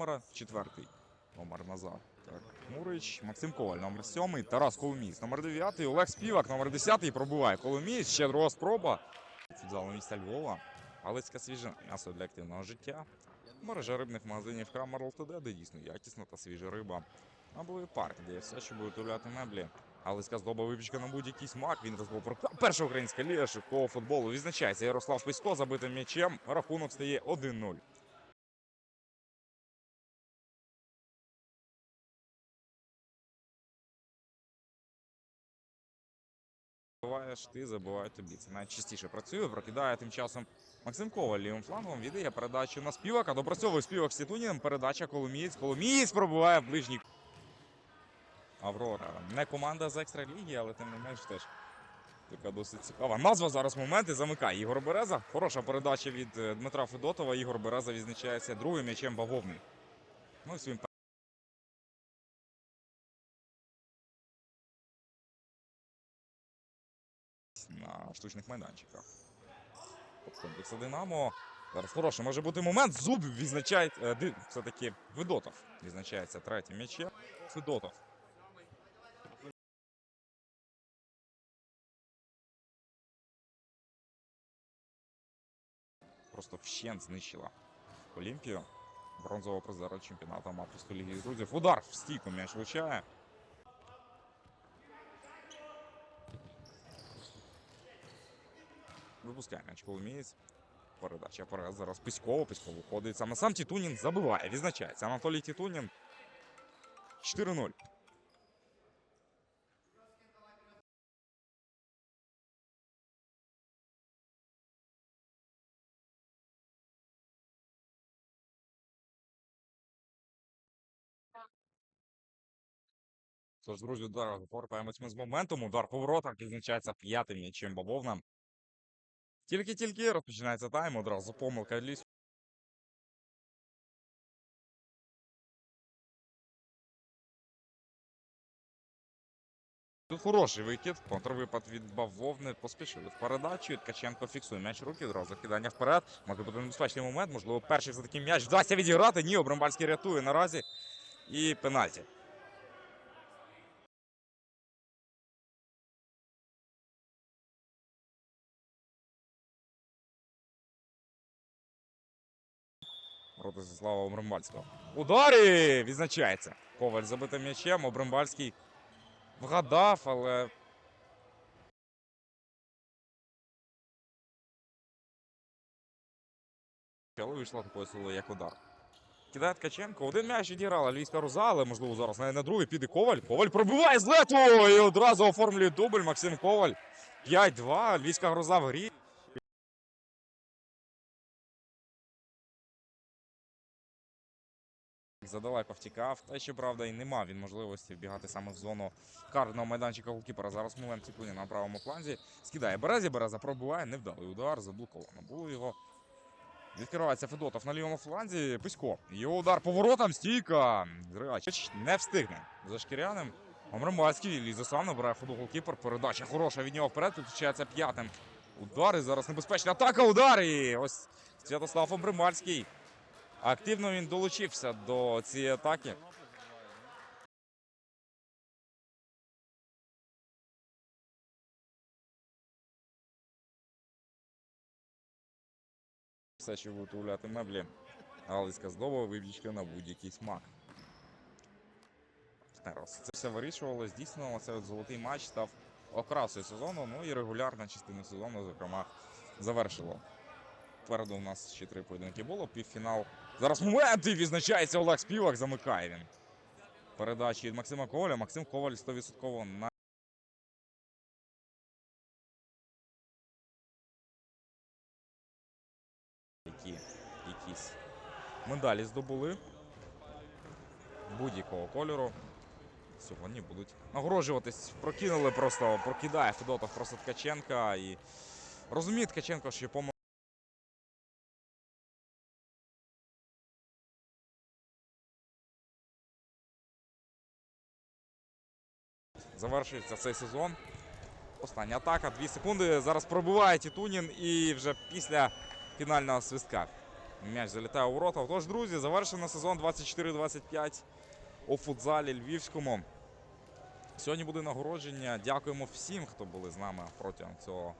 номера, четвертий номер назад. Так, Мурич, Максим Коваль, номер сьомий, Тарас Коломієць, номер дев'ятий, Олег Співак, номер десятий, пробуває Коломієць, ще друга спроба. Футзалу міста Львова. Галицька свіжа м'ясо для активного життя. Мережа рибних магазинів Крамер ЛТД, де дійсно якісна та свіжа риба. Або парк, де є все, що уявляти меблі. Галицька здоба випічка на будь-який смак. Він розбив про перша українська ліга швидкого футболу. Відзначається Ярослав Писько забитим м'ячем. Рахунок стає 1-0. Забуваєш ти, забуває тобі. Це найчастіше працює. Прокидає тим часом Максим Коваль лівим флангом. Віддає передачу на співака. Допрацьовує співак з Тітуніним. Передача Коломієць. Коломієць пробиває в ближній. Аврора. Не команда з екстраліги, але тим не менш теж така досить цікава. Назва зараз моменти замикає Ігор Береза. Хороша передача від е, Дмитра Федотова. Ігор Береза відзначається другим м'ячем бавовни. Ну на штучних майданчиках. Комплекса Динамо. Зараз хороший може бути момент. Зуб відзначає е, все-таки Федотов. Відзначається третім м'ячем. Федотов. Просто вщент знищила Олімпію. Бронзового призера чемпіонату Мапівської ліги друзів. Удар в стійку м'яч влучає. Випускає м'яч Коломієць. Передача вперед зараз Писько. Писько виходить. Саме сам Тітунін забиває. Відзначається Анатолій Тітунін. 4-0. Тож, друзі, повертаємось ми з моментом. Удар по відзначається п'ятим м'ячем Бавовна. Тільки-тільки розпочинається тайм, одразу помилка ліс. Хороший викид, контрвипад від Бавовни поспішили в передачу. Ткаченко фіксує м'яч руки, одразу кидання вперед. Може бути небезпечний момент, можливо, перший за такий м'яч вдасться відіграти. Ні, Обрамбальський рятує наразі. І пенальті. Ротислава Обрамбальського. Ударі! Відзначається. Коваль забитим м'ячем. Обрамбальський вгадав, але. Але вийшла такою силою, як удар. Кидає Ткаченко. Один м'яч відіграла Львівська Руза, але можливо зараз на, на другий піде Коваль. Коваль пробиває з лету і одразу оформлює дубль Максим Коваль. 5-2. Львівська Гроза в грі. Задалеко втікав. Та ще правда і нема він можливості вбігати саме в зону карного майданчика голкіпера. Зараз момент Ціпуні на правому фланзі. Скидає Березі, Береза пробиває, невдалий удар, заблоковано було його. Відкривається Федотов на лівому фланзі. Писько. Його удар поворотом. Стійка. Зряч не встигне за шкіряним. Омрембальський лізе сам набирає ходу голкіпер. Передача хороша від нього вперед. Підключається п'ятим. Удари. Зараз небезпечна атака. Удар. І ось Святослав Омрембальський. Активно він долучився до цієї атаки. Все, що уявляти меблі. Галицька здоба, вибічка на будь-який смак. Це все вирішувалось. Дійсно, цей золотий матч став окрасою сезону. Ну і регулярна частина сезону, зокрема, завершило. Попереду у нас ще три поєдинки було. Півфінал. Зараз момент і відзначається Олег Співак, замикає він. Передачі від Максима Коваля. Максим Коваль 100% на. Які якісь медалі здобули будь-якого кольору. Сьогодні будуть нагороджуватись. Прокинули просто, прокидає Федотов просто Ткаченка і розуміє Ткаченко, що помилка. Завершується цей сезон. Остання атака, Дві секунди. Зараз пробиває Тітунін і вже після фінального свистка М'яч залітає у ворота. Тож, друзі, завершено сезон 24-25 у футзалі Львівському. Сьогодні буде нагородження. Дякуємо всім, хто були з нами протягом цього